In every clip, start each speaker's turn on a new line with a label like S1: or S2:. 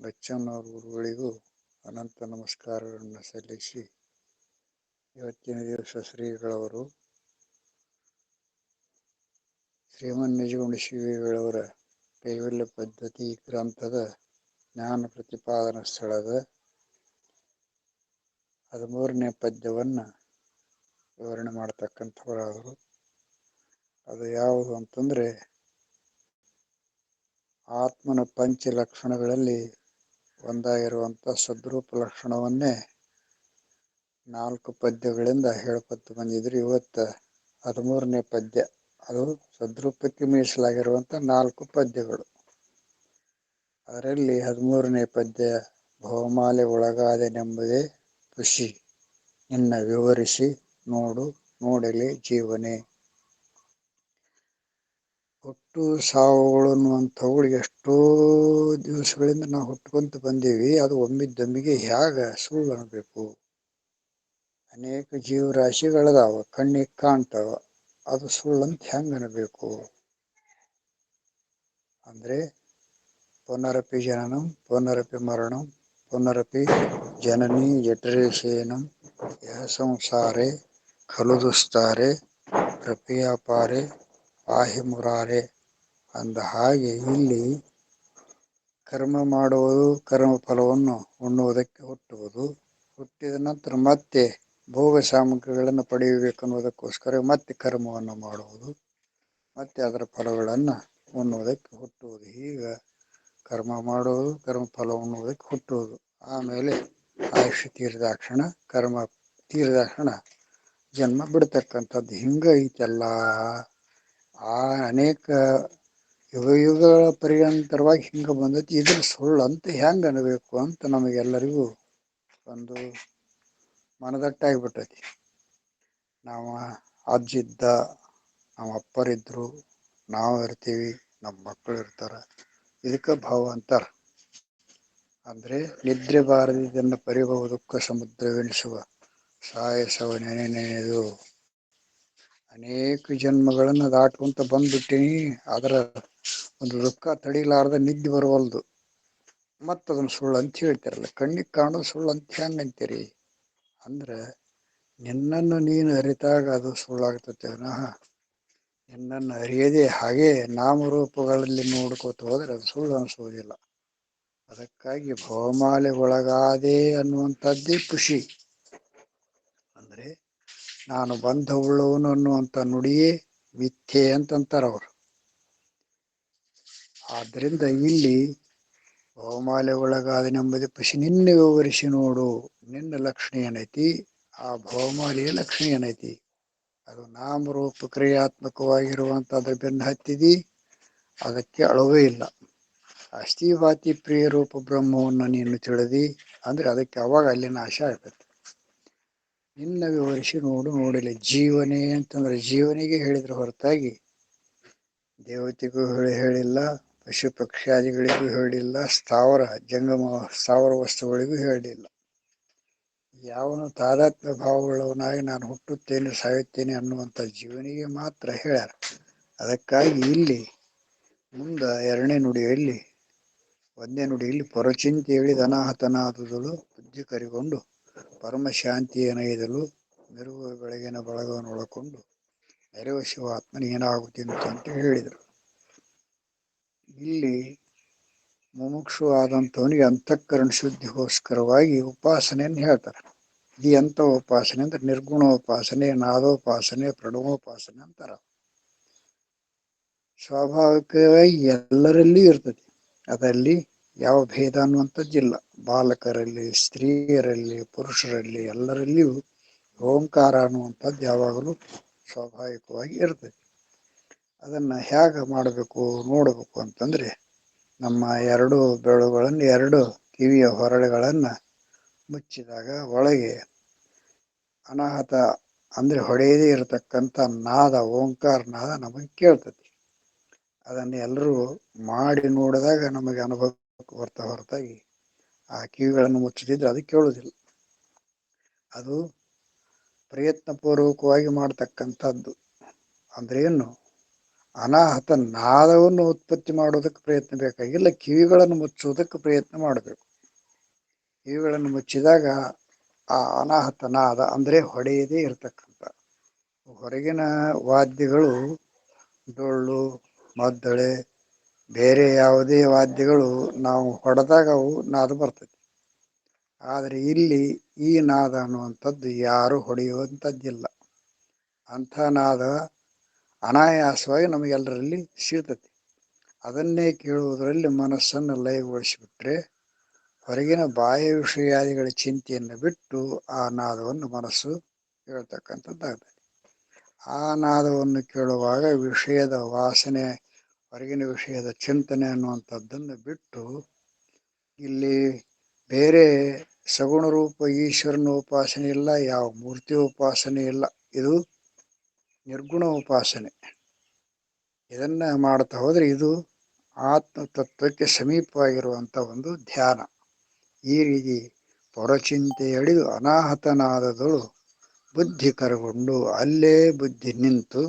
S1: ಬಚ್ಚನ್ನವರ ಗುರುಗಳಿಗೂ ಅನಂತ ನಮಸ್ಕಾರಗಳನ್ನು ಸಲ್ಲಿಸಿ ಇವತ್ತಿನ ದಿವಸ ಶ್ರೀಗಳವರು ಶ್ರೀಮನ್ ನಿಜಗುಣ ಶಿವಿಗಳವರ ಕೈವಲ್ಯ ಪದ್ಧತಿ ಗ್ರಂಥದ ಜ್ಞಾನ ಪ್ರತಿಪಾದನಾ ಸ್ಥಳದ ಹದಿಮೂರನೇ ಪದ್ಯವನ್ನು ವಿವರಣೆ ಮಾಡ್ತಕ್ಕಂಥವರಾದರು. ಅದು ಯಾವುದು ಅಂತಂದರೆ ಆತ್ಮನ ಪಂಚ ಲಕ್ಷಣಗಳಲ್ಲಿ ಒಂದಾಗಿರುವಂಥ ಸದ್ರೂಪ ಲಕ್ಷಣವನ್ನೇ ನಾಲ್ಕು ಪದ್ಯಗಳಿಂದ ಹೇಳ್ಕೊತ ಬಂದಿದ್ರು. ಇವತ್ತು ಹದಿಮೂರನೇ ಪದ್ಯ. ಅದು ಸದ್ರೂಪಕ್ಕೆ ಮೀಸಲಾಗಿರುವಂಥ ನಾಲ್ಕು ಪದ್ಯಗಳು. ಅದರಲ್ಲಿ ಹದಿಮೂರನೇ ಪದ್ಯ, ಬಹುಮಾಲೆ ಒಳಗಾದೆನೆಂಬುದೇ ಖುಷಿ. ನಿನ್ನ ವಿವರಿಸಿ, ನೋಡು, ನೋಡಲಿ, ಜೀವನೇ. ಹುಟ್ಟು ಸಾವುಗಳು ಅನ್ನುವಂಥವು ಎಷ್ಟೋ ದಿವಸಗಳಿಂದ ನಾವು ಹುಟ್ಕೊಂತ ಬಂದೀವಿ. ಅದು ಒಮ್ಮಿದ್ದೊಮ್ಮಿಗೆ ಹ್ಯಾಗ ಸುಳ್ಳು ಅನ್ನಬೇಕು? ಅನೇಕ ಜೀವರಾಶಿಗಳದಾವ, ಕಣ್ಣಿಗೆ ಕಾಣ್ತಾವ, ಅದು ಸುಳ್ಳಂತ ಹೆಂಗೆ ಅನ್ನಬೇಕು? ಅಂದ್ರೆ ಪುನರಪಿ ಜನನಂ, ಪುನರಪಿ ಮರಣಂ, ಪುನರಪಿ ಜನನಿ ಜಠರೇಶೇನಂ ಯಹ ಸಂಸಾರೆ ಖಲು ದುಸ್ತಾರೆ ಪ್ರಪಿಯಾಪಾರೆ ಪಾಹಿ ಮುರಾರೆ ಅಂದ ಹಾಗೆ ಇಲ್ಲಿ ಕರ್ಮ ಮಾಡುವುದು ಕರ್ಮ ಫಲವನ್ನು ಉಣ್ಣುವುದಕ್ಕೆ ಹುಟ್ಟುವುದು ಹುಟ್ಟಿದ ನಂತರ ಮತ್ತೆ ಭೋಗ ಸಾಮಗ್ರಿಗಳನ್ನು ಪಡೆಯಬೇಕನ್ನುವುದಕ್ಕೋಸ್ಕರ ಮತ್ತೆ ಕರ್ಮವನ್ನು ಮಾಡುವುದು. ಮತ್ತೆ ಅದರ ಫಲಗಳನ್ನು ಉಣ್ಣುವುದಕ್ಕೆ ಹುಟ್ಟುವುದು ಈಗ ಕರ್ಮ ಮಾಡುವುದು ಕರ್ಮ ಫಲ ಉಣ್ಣುವುದಕ್ಕೆ ಹುಟ್ಟುವುದು ಆಮೇಲೆ ಆಯುಷ್ಯ ತೀರಿದಾಕ್ಷಣ ಕರ್ಮ ತೀರಿದಾಕ್ಷಣ ಜನ್ಮ ಬಿಡ್ತಕ್ಕಂಥದ್ದು. ಹಿಂಗ ಐತೆಲ್ಲ. ಆ ಅನೇಕ ಯುಗ ಯುಗಗಳ ಪರ್ಯಂತರವಾಗಿ ಹಿಂಗೆ ಬಂದೈತಿ. ಇದ್ರ ಸುಳ್ಳು ಅಂತ ಹೆಂಗೆ ಅನ್ನಬೇಕು ಅಂತ ನಮಗೆಲ್ಲರಿಗೂ ಒಂದು ಮನದಟ್ಟಾಗಿಬಿಟ್ಟೈತಿ. ನಾವು ಅಜ್ಜಿದ್ದ ನಮ್ಮ ಅಪ್ಪರಿದ್ರು, ನಾವು ಇರ್ತೀವಿ ನಮ್ಮ ಮಕ್ಕಳು ಇರ್ತಾರೆ, ಇದಕ್ಕೆ ಭಾವ ಅಂತಾರೆ. ಅಂದ್ರೆ ನಿದ್ರೆ ಬಾರದಿದ್ದನ್ನು ಪರಿಭವ ದುಃಖ ಸಮುದ್ರವೆನಿಸುವ ಸಾಯಸವ ನೆನೆ ನೆನೆದು ಅನೇಕ ಜನ್ಮಗಳನ್ನು ದಾಟ್ಕೊಂತ ಬಂದ್ಬಿಟ್ಟಿನಿ. ಅದರ ಒಂದು ದುಃಖ ತಡಿಲಾರ್ದ ನಿದ್ದೆ ಬರವಲ್ದು. ಮತ್ತದನ್ನು ಸುಳ್ಳು ಅಂತ ಹೇಳ್ತಾರಲ್ಲ, ಕಣ್ಣಿಗೆ ಕಾಣೋದು ಸುಳ್ಳು ಅಂತ ಹೆಂಗೆ ಅಂತೀರಿ? ಅಂದ್ರೆ, ನಿನ್ನನ್ನು ನೀನು ಅರಿತಾಗ ಅದು ಸುಳ್ಳಾಗ್ತತೆ ವಿನಃ. ನಿನ್ನನ್ನು ಅರಿಯದೆ ಹಾಗೆ ನಾಮರೂಪಗಳಲ್ಲಿ ನೋಡ್ಕೋತ ಹೋದ್ರೆ ಅದು ಸುಳ್ಳು ಅನಿಸೋದಿಲ್ಲ. ಅದಕ್ಕಾಗಿ ಭವಮಾಲೆ ಒಳಗಾದೆ ಅನ್ನುವಂಥದ್ದೇ ಖುಷಿ. ನಾನು ಬಂಧವುಳ್ಳವನು ಅನ್ನುವಂಥ ನುಡಿಯೇ ಮಿಥ್ಯೆ ಅಂತಂತಾರೆ ಅವರು. ಆದ್ದರಿಂದ ಇಲ್ಲಿ ಬಹುಮಾಲೆ ಒಳಗಾದನೆಂಬುದೇ ಪಶು ನಿನ್ನೆ ವಿವರಿಸಿ ನೋಡು. ನಿನ್ನ ಲಕ್ಷಣ ಏನೈತಿ? ಆ ಬಹುಮಾಲೆಯ ಲಕ್ಷಣ ಏನೈತಿ? ಅದು ನಾಮ ರೂಪ ಕ್ರಿಯಾತ್ಮಕವಾಗಿರುವಂಥದ್ದು ಬೆನ್ನು ಹತ್ತಿದಿ? ಅದಕ್ಕೆ ಅಳವೇ ಇಲ್ಲ. ಅಸ್ಥಿವಾತಿ ಪ್ರಿಯ ರೂಪ ಬ್ರಹ್ಮವನ್ನು ನೀನು ತಿಳಿದಿ? ಅಂದ್ರೆ ಅದಕ್ಕೆ ಅವಾಗ ಅಲ್ಲಿ ನಾಶ ಆಗ್ತದೆ ನಿನ್ನ ವಿವರಿಸಿ ನೋಡು ನೋಡಿಲ್ಲ ಜೀವನೇ ಅಂತಂದ್ರೆ ಜೀವನಿಗೆ ಹೇಳಿದ್ರು ಹೊರತಾಗಿ. ದೇವತೆಗೂ ಹೇಳಿ ಹೇಳಿಲ್ಲ ಪಶು ಪಕ್ಷಾದಿಗಳಿಗೂ ಹೇಳಿಲ್ಲ, ಸ್ಥಾವರ, ಜಂಗಮ, ಸ್ಥಾವರ ವಸ್ತುಗಳಿಗೂ ಹೇಳಿಲ್ಲ. ಯಾವನು ತಾದಾತ್ಮ್ಯ ಭಾವವುಳ್ಳವನಾಗಿ ನಾನು ಹುಟ್ಟುತ್ತೇನೆ, ಸಾಯುತ್ತೇನೆ ಅನ್ನುವಂಥ ಜೀವನಿಗೆ ಮಾತ್ರ ಹೇಳ್ಯಾರ. ಅದಕ್ಕಾಗಿ ಇಲ್ಲಿ, ಮುಂದ ಎರಡನೇ ನುಡಿಯಲ್ಲಿ ಒಂದನೇ ನುಡಿಯಲ್ಲಿ ಪರಚಿಂತೆ ಹೇಳಿದ ಅನಾಹತನಾದುದಳು ಬುದ್ಧಿ ಕರಿಗೊಂಡು ಪರಮ ಶಾಂತಿಯನೈದಲು ಮೆರುವ ಬೆಳಗಿನ ಬಳಗವನ್ನು ಒಳಕೊಂಡು ನೆರೆವ ಶಿವಾತ್ಮನ ಏನಾಗುತ್ತಿಂತ ಅಂತ ಹೇಳಿದರು. ಇಲ್ಲಿ ಮುಮುಕ್ಷು ಆದಂಥವನಿಗೆ ಅಂತಃಕರಣ ಶುದ್ಧಿಗೋಸ್ಕರವಾಗಿ ಉಪಾಸನೆಯನ್ನು ಹೇಳ್ತಾರೆ. ಈ ಎಂಥ ಉಪಾಸನೆ ಅಂದ್ರೆ ನಿರ್ಗುಣೋಪಾಸನೆ ನಾದೋಪಾಸನೆ, ಪ್ರಣವೋಪಾಸನೆ ಅಂತಾರ. ಸ್ವಾಭಾವಿಕವಾಗಿ ಎಲ್ಲರಲ್ಲಿ ಇರ್ತದೆ. ಅದರಲ್ಲಿ ಯಾವ ಭೇದ ಅನ್ನುವಂಥದ್ದಿಲ್ಲ. ಬಾಲಕರಲ್ಲಿ, ಸ್ತ್ರೀಯರಲ್ಲಿ, ಪುರುಷರಲ್ಲಿ, ಎಲ್ಲರಲ್ಲಿಯೂ ಓಂಕಾರ ಅನ್ನುವಂಥದ್ದು ಯಾವಾಗಲೂ ಸ್ವಾಭಾವಿಕವಾಗಿ ಇರ್ತದೆ. ಅದನ್ನು ಹೇಗೆ ಮಾಡಬೇಕು, ನೋಡಬೇಕು ಅಂತಂದರೆ ನಮ್ಮ ಎರಡು ಬೆರಳುಗಳನ್ನು, ಎರಡು ಕಿವಿಯ ಹೊರಳುಗಳನ್ನು ಮುಚ್ಚಿದಾಗ ಒಳಗೆ ಅನಾಹತ ಅಂದರೆ ಹೊಡೆಯದೇ ಇರತಕ್ಕಂಥ ನಾದ, ಓಂಕಾರ ನಾದ ನಮಗೆ ಕೇಳ್ತದೆ. ಅದನ್ನು ಎಲ್ಲರೂ ಮಾಡಿ ನೋಡಿದಾಗ ನಮಗೆ ಅನುಭವಕ್ಕೆ ಬರ್ತಾ ಹೊರತಾಗಿ ಆ ಕಿವಿಗಳನ್ನು ಮುಚ್ಚಿದ್ರೆ ಅದು ಕೇಳುವುದಿಲ್ಲ. ಅದು ಪ್ರಯತ್ನಪೂರ್ವಕವಾಗಿ ಮಾಡತಕ್ಕಂಥದ್ದು. ಅಂದ್ರೆ ಏನು? ಅನಾಹತ ನಾದವನ್ನು ಉತ್ಪತ್ತಿ ಮಾಡೋದಕ್ಕೆ ಪ್ರಯತ್ನ ಬೇಕಾಗಿಲ್ಲ ಕಿವಿಗಳನ್ನು ಮುಚ್ಚುವುದಕ್ಕೆ ಪ್ರಯತ್ನ ಮಾಡಬೇಕು. ಕಿವಿಗಳನ್ನು ಮುಚ್ಚಿದಾಗ ಆ ಅನಾಹತ ನಾದ ಅಂದ್ರೆ ಹೊಡೆಯದೇ ಇರತಕ್ಕಂಥ. ಹೊರಗಿನ ವಾದ್ಯಗಳು ಡೊಳ್ಳು, ಮದ್ದಳೆ ಬೇರೆ ಯಾವುದೇ ವಾದ್ಯಗಳು ನಾವು ಹೊಡೆದಾಗ ಅವು ನಾದ ಬರ್ತದೆ. ಆದರೆ ಇಲ್ಲಿ ಈ ನಾದ ಅನ್ನುವಂಥದ್ದು ಯಾರು ಹೊಡೆಯುವಂಥದ್ದಿಲ್ಲ. ಅಂಥ ನಾದ ಅನಾಯಾಸವಾಗಿ ನಮಗೆಲ್ಲರಲ್ಲಿ ಸಿಗ್ತದೆ. ಅದನ್ನೇ ಕೇಳುವುದರಲ್ಲಿ ಮನಸ್ಸನ್ನು ಲಯಗೊಳಿಸಿಬಿಟ್ರೆ ಹೊರಗಿನ ಬಾಹ್ಯ ವಿಷಯಾದಿಗಳ ಚಿಂತೆಯನ್ನು ಬಿಟ್ಟು ಆ ನಾದವನ್ನು ಮನಸ್ಸು ಹೇಳ್ತಕ್ಕಂಥದ್ದಾಗ್ತದೆ. ಆ ನಾದವನ್ನು ಕೇಳುವಾಗ ವಿಷಯದ ವಾಸನೆ ಹೊರಗಿನ ವಿಷಯದ ಚಿಂತನೆ ಅನ್ನುವಂಥದ್ದನ್ನು ಬಿಟ್ಟು ಇಲ್ಲಿ ಬೇರೆ ಸಗುಣ ರೂಪ, ಈಶ್ವರನ ಉಪಾಸನೆ ಇಲ್ಲ, ಯಾವ ಮೂರ್ತಿ ಉಪಾಸನೆ ಇಲ್ಲ. ಇದು ನಿರ್ಗುಣ ಉಪಾಸನೆ. ಇದನ್ನ ಮಾಡ್ತಾ ಹೋದರೆ ಇದು ಆತ್ಮ ತತ್ವಕ್ಕೆ ಸಮೀಪವಾಗಿರುವಂತ ಒಂದು ಧ್ಯಾನ. ಈ ರೀತಿ ಪೊರಚಿಂತೆ ಹಿಡಿದು ಅನಾಹತನಾದದಳು ಬುದ್ಧಿ ಕರಗೊಂಡು ಅಲ್ಲೇ ಬುದ್ಧಿ ನಿಂತು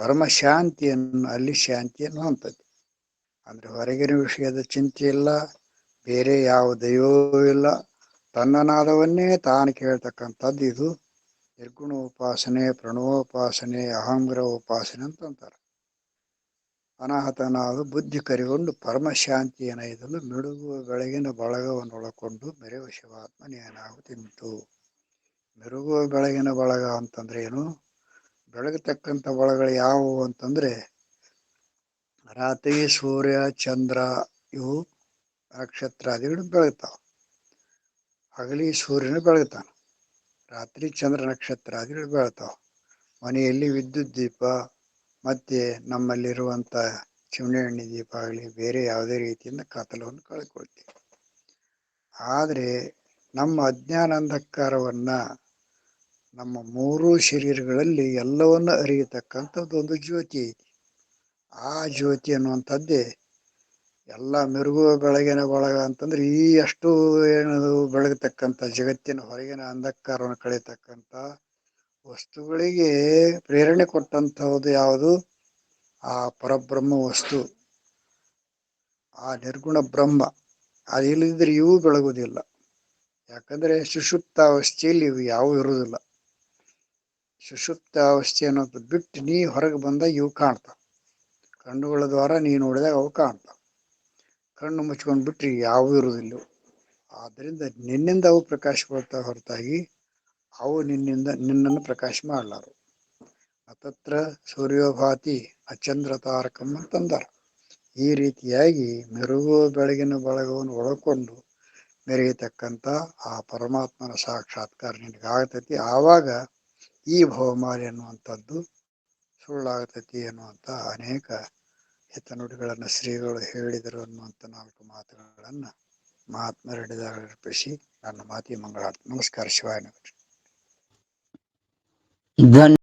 S1: ಪರಮ ಶಾಂತಿಯನ್ನು, ಅಲ್ಲಿ ಶಾಂತಿಯನ್ನು ಹೊಂತದೆ ಅಂದ್ರೆ ಹೊರಗಿನ ವಿಷಯದ ಚಿಂತೆ ಇಲ್ಲ, ಬೇರೆ ಯಾವ ದೈವವೂ ಇಲ್ಲ. ತನ್ನನಾದವನ್ನೇ ತಾನು ಕೇಳ್ತಕ್ಕಂಥದ್ದು ಇದು. ನಿರ್ಗುಣ ಉಪಾಸನೆ, ಪ್ರಣವೋಪಾಸನೆ, ಅಹಂಗ್ರ ಉಪಾಸನೆ ಅಂತಂತಾರೆ ಅನಾಹತನಾದ ಬುದ್ಧಿ ಕರಿಗೊಂಡು ಪರಮಶಾಂತಿಯನ್ನು ಇದಲು ಮಿಡುಗುವ ಬೆಳಗಿನ ಬಳಗವನ್ನು ಒಳಕೊಂಡು ಮೆರೆಯುವ ಶಿವಾತ್ಮನೇನಾಗುತ್ತಿಂತು ಮೆರುಗುವ ಬೆಳಗಿನ ಬಳಗ ಅಂತಂದ್ರೆ ಏನು? ಬೆಳಗತಕ್ಕಂಥ ಬಳಗಳು ಯಾವುವು ಅಂತಂದರೆ, ರಾತ್ರಿ ಸೂರ್ಯ, ಚಂದ್ರ, ಇವು ನಕ್ಷತ್ರಾದಿಗಳು ಬೆಳಗ್ತಾವೆ. ಹಗಲಿ ಸೂರ್ಯನ ಬೆಳಗ್ತಾನೆ. ರಾತ್ರಿ ಚಂದ್ರ ನಕ್ಷತ್ರಾದಿಗಳು ಬೆಳಗ್ತಾವೆ. ಮನೆಯಲ್ಲಿ ವಿದ್ಯುತ್ ದೀಪ, ಮತ್ತು ನಮ್ಮಲ್ಲಿರುವಂಥ ಚಿಮಣಿ ದೀಪ ಆಗಲಿ, ಬೇರೆ ಯಾವುದೇ ರೀತಿಯಿಂದ ಕತಲವನ್ನು ಕಳ್ಕೊಳ್ತೀವಿ ಆದರೆ ನಮ್ಮ ಅಜ್ಞಾನ ಅಂಧಕಾರವನ್ನ ನಮ್ಮ ಮೂರು ಶರೀರಗಳಲ್ಲಿ ಎಲ್ಲವನ್ನು ಅರಿಯತಕ್ಕಂಥದ್ದು ಒಂದು ಜ್ಯೋತಿ. ಐತಿ ಆ ಜ್ಯೋತಿ ಅನ್ನುವಂಥದ್ದೇ ಎಲ್ಲ ಮೆರುಗು ಬೆಳಗಿನ ಒಳಗ ಅಂತಂದ್ರೆ ಈ ಅಷ್ಟು ಏನದು ಬೆಳಗತಕ್ಕಂಥ ಜಗತ್ತಿನ ಹೊರಗಿನ ಅಂಧಕಾರವನ್ನು ಕಳೀತಕ್ಕಂಥ ವಸ್ತುಗಳಿಗೆ ಪ್ರೇರಣೆ ಕೊಟ್ಟಂಥದ್ದು ಯಾವುದು? ಆ ಪರಬ್ರಹ್ಮ ವಸ್ತು. ಆ ನಿರ್ಗುಣ ಬ್ರಹ್ಮ. ಅದು ಇಲ್ಲದಿದ್ರೆ ಇವು ಬೆಳಗುವುದಿಲ್ಲ. ಯಾಕಂದ್ರೆ ಸುಷುಪ್ತಾವಸ್ಥೆಯಲ್ಲಿ ಇವು ಯಾವೂ ಇರುವುದಿಲ್ಲ. ಸುಷುಪ್ತ ಅವಸ್ಥೆ ಅನ್ನೋದು ಬಿಟ್ಟು ನೀ ಹೊರಗೆ ಬಂದಾಗ ಇವು ಕಾಣ್ತಾವ. ಕಣ್ಣುಗಳ ದ್ವಾರ ನೀ ನೋಡಿದಾಗ ಅವು ಕಾಣ್ತಾವ. ಕಣ್ಣು ಮುಚ್ಕೊಂಡು ಬಿಟ್ರಿ ಯಾವೂ ಇರುವುದಿಲ್ಲ. ಆದ್ದರಿಂದ ನಿನ್ನಿಂದ ಅವು ಪ್ರಕಾಶಗೊಳ್ತಾ ಹೊರತಾಗಿ ಅವು ನಿನ್ನಿಂದ ನಿನ್ನನ್ನು ಪ್ರಕಾಶ ಮಾಡಲಾರು. ಅತತ್ರ ಸೂರ್ಯೋಭಾತಿ ಅಚಂದ್ರ ತಾರಕಂ ಅಂತಂದಾರ ಈ ರೀತಿಯಾಗಿ ಮೆರುಗು ಬೆಳಗಿನ ಬಳಗವನ್ನು ಒಳಕೊಂಡು ಮೆರೆಯತಕ್ಕಂಥ ಆ ಪರಮಾತ್ಮನ ಸಾಕ್ಷಾತ್ಕಾರ ನಿನಗಾಗ್ತೈತಿ. ಆವಾಗ ಈ ಭವಮಾರಿ ಅನ್ನುವಂಥದ್ದು ಸುಳ್ಳಾಗತೈತಿ ಅನ್ನುವಂಥ ಅನೇಕ ಹಿತನುಡಿಗಳನ್ನು ಶ್ರೀಗಳು ಹೇಳಿದರು ಅನ್ನುವಂಥ ನಾಲ್ಕು ಮಾತುಗಳನ್ನು ಮಹಾತ್ಮರಡಿದಾಗ ಅರ್ಪಿಸಿ ನನ್ನ ಮಾತಿ ಮಂಗಳಾರ್ಥ. ನಮಸ್ಕಾರ ಶಿವಾಯ